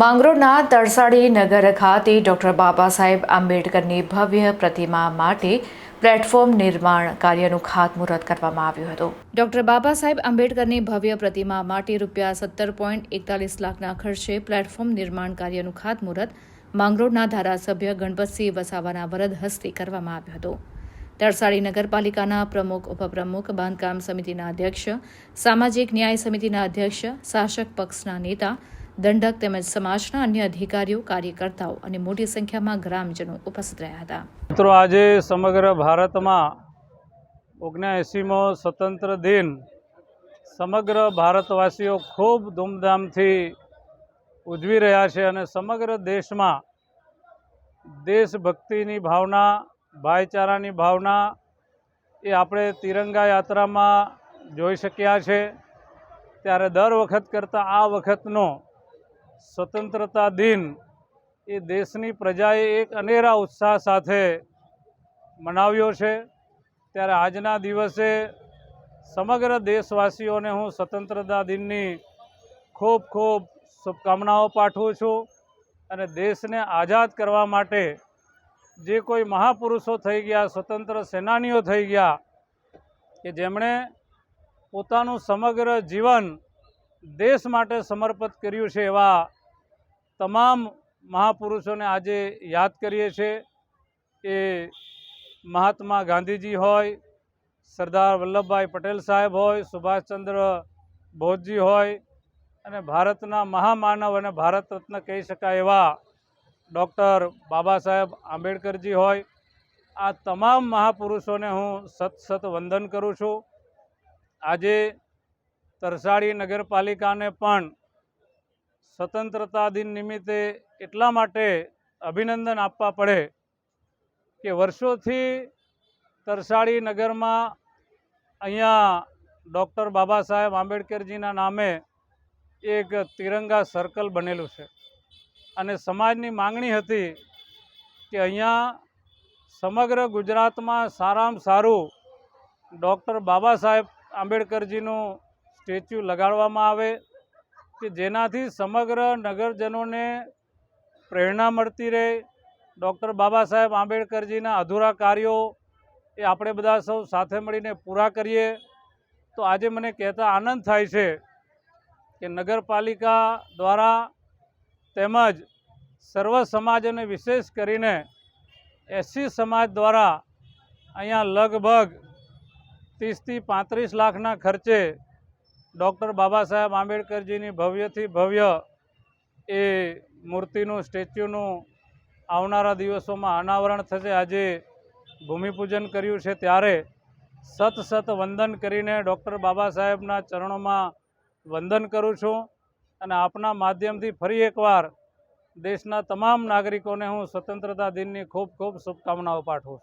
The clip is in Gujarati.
માંગરોળના તરસાડી નગર ખાતે ડૉક્ટર બાબા સાહેબ આંબેડકરની ભવ્ય પ્રતિમા માટે પ્લેટફોર્મ નિર્માણ કાર્યનું ખાતમુહૂર્ત કરવામાં આવ્યું હતું. ડોક્ટર બાબા સાહેબ આંબેડકરની ભવ્ય પ્રતિમા માટે રૂપિયા સત્તર પોઈન્ટ એકતાલીસ લાખના ખર્ચે પ્લેટફોર્મ નિર્માણ કાર્યનું ખાતમુહૂર્ત માંગરોળના ધારાસભ્ય ગણપતસિંહ વસાવાના વરદ હસ્તે કરવામાં આવ્યું હતું. તરસાડી નગરપાલિકાના પ્રમુખ, ઉપપ્રમુખ, બાંધકામ સમિતિના અધ્યક્ષ, સામાજિક ન્યાય સમિતિના અધ્યક્ષ, શાસક પક્ષના નેતા દંડક તેમજ સમાજના અન્ય અધિકારીઓ, કાર્યકર્તાઓ અને મોટી સંખ્યામાં ગ્રામજનો ઉપસ્થિત રહ્યા હતા. મિત્રો, આજે સમગ્ર ભારતમાં ઓગણએંસીમો સ્વતંત્ર દિન સમગ્ર ભારતવાસીઓ ખૂબ ધૂમધામથી ઉજવી રહ્યા છે અને સમગ્ર દેશમાં દેશભક્તિની ભાવના, ભાઈચારાની ભાવના એ આપણે તિરંગા યાત્રામાં જોઈ શક્યા છે. ત્યારે દર વખત કરતાં આ વખતનો સ્વતંત્રતા દિન એ દેશની પ્રજાએ એક અનેરા ઉત્સાહ સાથે મનાવ્યો છે. ત્યારે આજના દિવસે સમગ્ર દેશવાસીઓને હું સ્વતંત્રતા દિનની ખૂબ ખૂબ શુભકામનાઓ પાઠવું છું અને દેશને આઝાદ કરવા માટે જે કોઈ મહાપુરુષો થઈ ગયા, સ્વતંત્ર સેનાનીઓ થઈ ગયા, કે જેમણે પોતાનું સમગ્ર જીવન દેશ માટે સમર્પિત કર્યું છે એવા તમામ મહાપુરુષોને આજે યાદ કરીએ છીએ એ મહાત્મા ગાંધીજી હોય, સરદાર વલ્લભભાઈ પટેલ સાહેબ હોય, સુભાષચંદ્ર બોઝજી હોય અને ભારતના મહામાનવ અને ભારત રત્ન કહી શકાય એવા ડૉક્ટર બાબા સાહેબ આંબેડકરજી હોય. આ તમામ મહાપુરુષોને હું સત સત વંદન કરું છું. આજે તરસાડી નગરપાલિકાને પણ સ્વતંત્રતા દિન નિમિત્તે એટલા માટે અભિનંદન આપવા પડે કે વર્ષોથી તરસાડી નગરમાં અહીંયા ડૉક્ટર બાબા સાહેબ આંબેડકરજીના નામે એક તિરંગા સર્કલ બનેલું છે. અને સમાજની માંગણી હતી કે અહીંયા સમગ્ર ગુજરાતમાં સારામાં સારું ડૉક્ટર બાબા સાહેબ આંબેડકરજીનું સ્ટેચ્યુ લગાડવામાં આવે કે જેનાથી સમગ્ર નગરજનોને પ્રેરણા મળતી રહે. ડૉક્ટર બાબા સાહેબ આંબેડકરજીના અધૂરા કાર્યો એ આપણે બધા સૌ સાથે મળીને પૂરા કરીએ. તો આજે મને કહેતા આનંદ થાય છે કે નગરપાલિકા દ્વારા તેમજ સર્વ સમાજ અને વિશેષ કરીને એસસી સમાજ દ્વારા અહીંયા લગભગ ત્રીસથી પાંત્રીસ લાખના ખર્ચે ડૉક્ટર બાબા સાહેબ આંબેડકરજીની ભવ્યથી ભવ્ય એ મૂર્તિનું, સ્ટેચ્યુનું આવનારા દિવસોમાં અનાવરણ થશે. આજે ભૂમિપૂજન કર્યું છે ત્યારે સત સત વંદન કરીને ડૉક્ટર બાબા સાહેબના ચરણોમાં વંદન કરું છું અને આપના માધ્યમથી ફરી એકવાર દેશના તમામ નાગરિકોને હું સ્વતંત્રતા દિનની ખૂબ ખૂબ શુભકામનાઓ પાઠવું